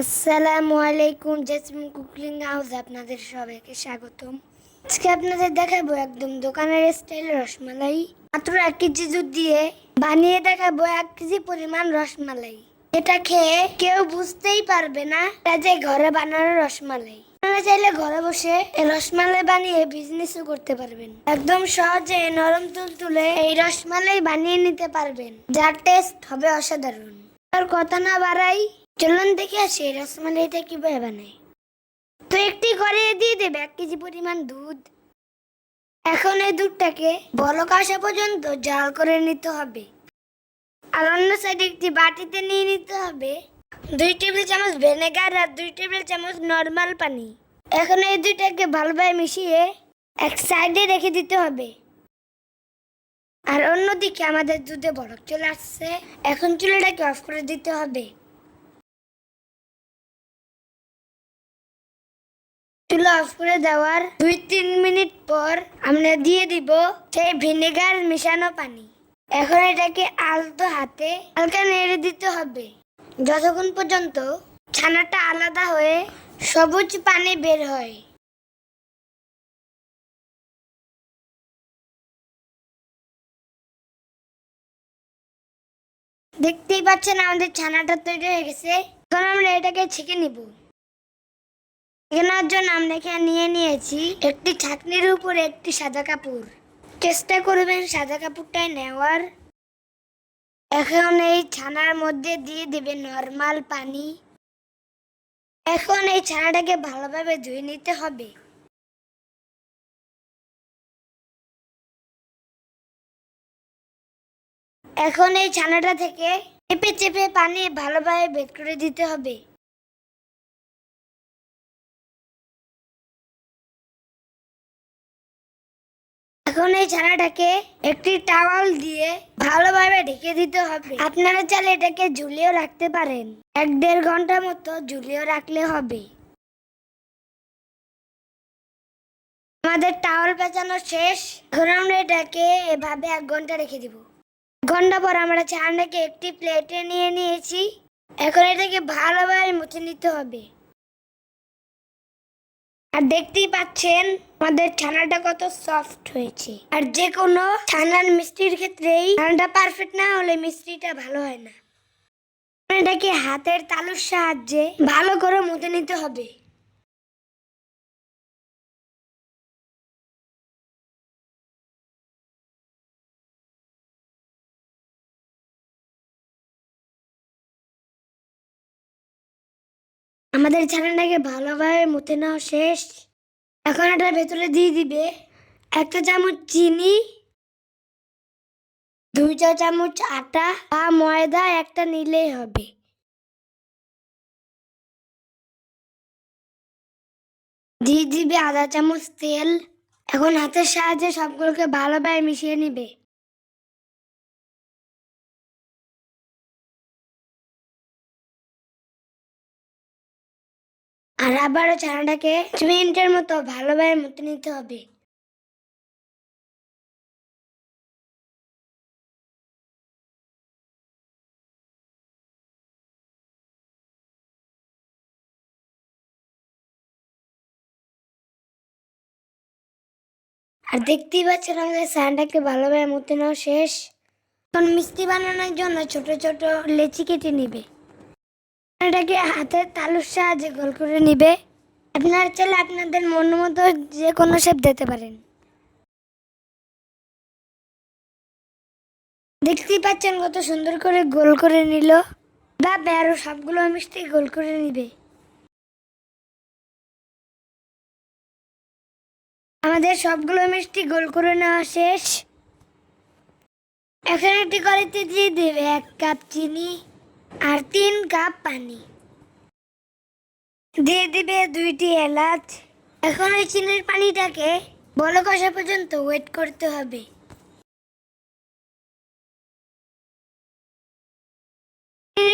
আসসালামু আলাইকুম, jasmine cooking house আপনাদের সবাইকে স্বাগতম। আজকে আপনাদের দেখাবো একদম দোকানের স্টাইল রসমালাই। মাত্র এক কেজি দুধ দিয়ে বানিয়ে দেখাবো এক কেজি পরিমাণ রসমালাই। এটা খেয়ে কেউ বুঝতেই পারবে না এটা যে ঘরে বানানো রসমালাই। আপনারা চাইলে ঘরে বসে রসমালাই বানিয়ে বিজনেসও করতে পারবেন। একদম সহজে নরম তুল তুলে এই রসমালাই বানিয়ে নিতে পারবেন। যার টেস্ট হবে অসাধারণ। আর কথা না বাড়াই চলুন দেখে আসি রসমালাইটা কীভাবে বানাই? তো একটি ঘরে দিয়ে দেবে এক কেজি পরিমাণ দুধ। এখন এই দুধটাকে বলক আসা পর্যন্ত জাল করে নিতে হবে। আর অন্য সাইডে একটি বাটিতে নিয়ে নিতে হবে। দুই টেবিল চামচ ভিনেগার আর দুই টেবিল চামচ নর্মাল পানি। এখন এই দুইটাকে ভালোভাবে মিশিয়ে এক সাইডে রেখে দিতে হবে। আর অন্যদিকে আমাদের দুধে বরফ চলে আসছে। এখন চুলাটাকে অফ করে দিতে হবে। চুলা অফ করে দেওয়ার দুই তিন মিনিট পর আমরা দিয়ে দিব সেই ভিনেগার মিশানো পানি। এখন এটাকে আলতো হাতে হালকা নেড়ে দিতে হবে। যতক্ষণ পর্যন্ত ছানাটা আলাদা হয়ে সবুজ পানি বের হয়। দেখতেই পাচ্ছেন আমাদের ছানাটা তৈরি হয়ে গেছে। এখন আমরা এটাকে ছেঁকে নিব। কেনার জন্য আমরা এখানে নিয়ে নিয়েছি। একটি ছাকনির উপরে একটি সাদা কাপড়। চেষ্টা করবেন সাদা কাপড়টাই নেওয়ার। এখন এই ছানার মধ্যে দিয়ে দিবে নর্মাল পানি। এখন এই ছানাটাকে ভালোভাবে ধুয়ে নিতে হবে। এখন এই ছানাটা থেকে চেপে চেপে পানি ভালোভাবে বের করে দিতে হবে। এখন এই ছানাটাকে একটি টাওয়াল দিয়ে ভালোভাবে ঢেকে দিতে হবে। আপনারা চাইলে এটাকে ঝুলিয়েও রাখতে পারেন। এক দেড় ঘণ্টা মতো ঝুলিয়েও রাখলে হবে। আমাদের টাওয়াল পেঁচানো শেষ। এখন আমরা এটাকে এভাবে এক ঘণ্টা রেখে দিব। ঘণ্টা পর আমরা ছানাটাকে একটি প্লেটে নিয়ে নিয়েছি। এখন এটাকে ভালোভাবে মুছে নিতে হবে। আর দেখতেই পাচ্ছেন আমাদের ছানাটা কত সফট হয়েছে। আর যে কোনো ছানার মিষ্টির ক্ষেত্রেই ছানাটা পারফেক্ট না হলে মিষ্টিটা ভালো হয় না। এটাকে হাতের তালুর সাহায্যে ভালো করে মুতে নিতে হবে। আমাদের ছানাটাকে ভালোভাবে মুতে নেওয়া শেষ। এখন এটার ভেতরে দিয়ে দিবে। একটা চামচ চিনি দুই চা চামচ আটা বা ময়দা, একটা নিলেই হবে। দিয়ে দিবে আধা চামচ তেল। এখন হাতের সাহায্যে সবগুলোকে ভালোভাবে মিশিয়ে নিবে। আর আবারও ছানাটাকে মিনিটের মতো ভালোভাবে মতো নিতে হবে। আর দেখতেই পাচ্ছেন আমাদের ছানাটাকে ভালোভাবে মুতে নেওয়া শেষ। এখন মিষ্টি বানানোর জন্য ছোট ছোট লেচি কেটে নিবে। এটাকে হাতের তালুর সাহায্যে গোল করে নিবে। আপনার চাইলে আপনাদের মন মতো যে কোনো শেপ দিতে পারেন। দেখতেই পাচ্ছেন কত সুন্দর করে গোল করে নিল। বা আরও সবগুলো মিষ্টি গোল করে নিবে। আমাদের সবগুলো মিষ্টি গোল করে নেওয়া শেষ। এখন একটি কড়াইতে দিয়ে দেবে এক কাপ চিনি। আর তিন কাপ পানি। দিয়ে দিবে দুইটি এলাচ। এখন ওই চিনির পানিটাকে বল কষা পর্যন্ত ওয়েট করতে হবে।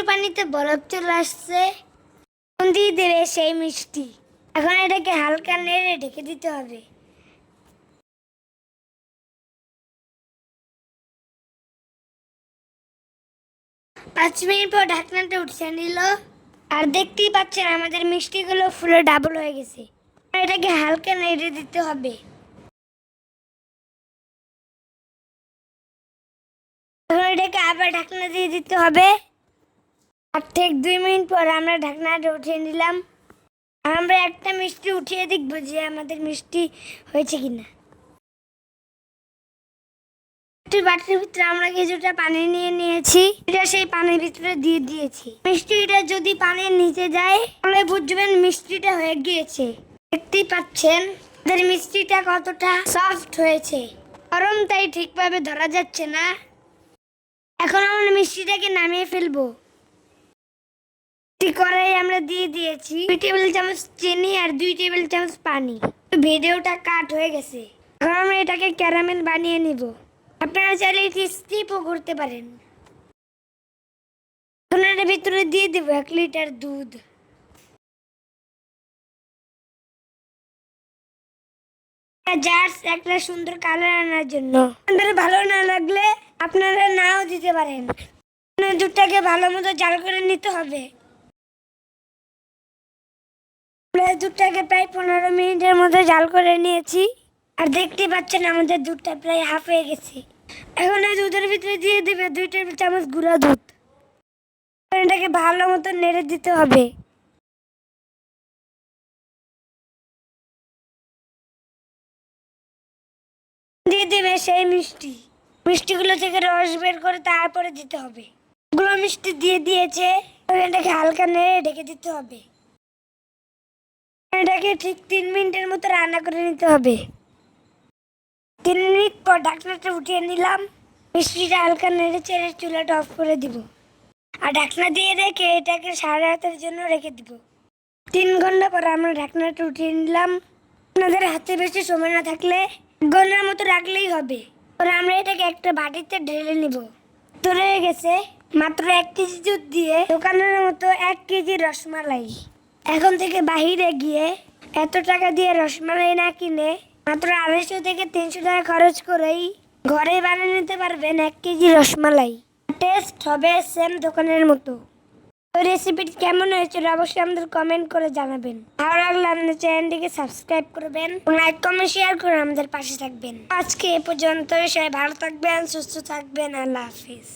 পানিতে বরফ চলে আসছে। দিয়ে দেবে সেই মিষ্টি। এখন এটাকে হালকা নেড়ে ঢেকে দিতে হবে। পাঁচ মিনিট পর ঢাকনাটা উঠিয়ে নিল। আর দেখতেই পাচ্ছেন আমাদের মিষ্টিগুলো ফুলে ডাবল হয়ে গেছে। এটাকে হালকা নেড়ে দিতে হবে। এটাকে আবার ঢাকনা দিয়ে দিতে হবে। আর ঠিক দুই মিনিট পর আমরা ঢাকনাটা উঠিয়ে নিলাম। আমরা একটা মিষ্টি উঠিয়ে দেখব যে আমাদের মিষ্টি হয়েছে কিনা। একটি বাটির ভিতরে আমরা কিছুটা পানি নিয়ে নিয়েছি। এটা সেই পানির ভিতরে দিয়ে দিয়েছি। মিষ্টিটা যদি পানির নিচে যায়, তাহলে বুঝবেন মিষ্টিটা হয়ে গিয়েছে। দেখতেই পাচ্ছেন, আমাদের মিষ্টিটা কতটা সফট হয়েছে। গরম তাই ঠিকভাবে ধরা যাচ্ছে না। এখন আমরা মিষ্টিটাকে নামিয়ে ফেলব। কড়াই আমরা দিয়ে দিয়েছি দুই টেবিল চামচ চিনি আর দুই টেবিল চামচ পানি। ভিডিওটা কাট হয়ে গেছে। এখন আমরা এটাকে ক্যারামেল বানিয়ে নিব। আপনারা চাইলে এটি স্কিপও করতে পারেন। এখন ভিতরে দিয়ে দেবো এক লিটার দুধ। জাস্ট একটা সুন্দর কালার আনার জন্য। আপনাদের ভালো না লাগলে আপনারা নাও দিতে পারেন। দুধটাকে ভালো মতো জাল করে নিতে হবে। দুধটাকে প্রায় পনেরো মিনিটের মতো জাল করে নিয়েছি। আর দেখতে পাচ্ছেন আমাদের দুধটা প্রায় হাফ হয়ে গেছে। এখন এই দুধের ভিতরে দিয়ে দেবে দুই টেবিল চামচ গুঁড়া দুধ। এটাকে ভালো মতো নেড়ে দিতে হবে। দিয়ে দেবে সেই মিষ্টি। মিষ্টিগুলো থেকে রস বের করে তারপরে দিতে হবে। গুলো মিষ্টি দিয়ে দিয়েছে। এটাকে হালকা নেড়ে ঢেকে দিতে হবে। এটাকে ঠিক তিন মিনিটের মতো রান্না করে নিতে হবে। তিন মিনিট পর ঢাকনাটা উঠিয়ে নিলাম। মিষ্টিটা হালকা নেড়ে চেড়ে চুলাটা অফ করে দিব। আর ঢাকনা দিয়ে রেখে এটাকে সাড়ে রাতের জন্য রেখে দিব। তিন ঘণ্টা পর আমরা ঢাকনাটা উঠিয়ে নিলাম। আপনাদের হাতে বেশি সময় না থাকলে ঘণ্টার মতো রাখলেই হবে। পরে আমরা এটাকে একটা বাটিতে ঢেলে নিব। তো রয়ে গেছে, মাত্র এক কেজি দুধ দিয়ে দোকানের মতো এক কেজি রসমালাই। এখন থেকে বাহিরে গিয়ে এত টাকা দিয়ে রসমালাই না কিনে মাত্র আড়াইশো থেকে তিনশো টাকা খরচ করেই ঘরে বানিয়ে নিতে পারবেন এক কেজি রসমালাই। টেস্ট হবে সেম দোকানের মতো। ওই রেসিপিটি কেমন হয়েছিল অবশ্যই আমাদের কমেন্ট করে জানাবেন। ভালো লাগলে আমাদের চ্যানেলটিকে সাবস্ক্রাইব করবেন লাইক কমেন্ট শেয়ার করে আমাদের পাশে থাকবেন। আজকে এ পর্যন্ত সবাই ভালো থাকবেন, সুস্থ থাকবেন। আল্লাহ হাফিজ।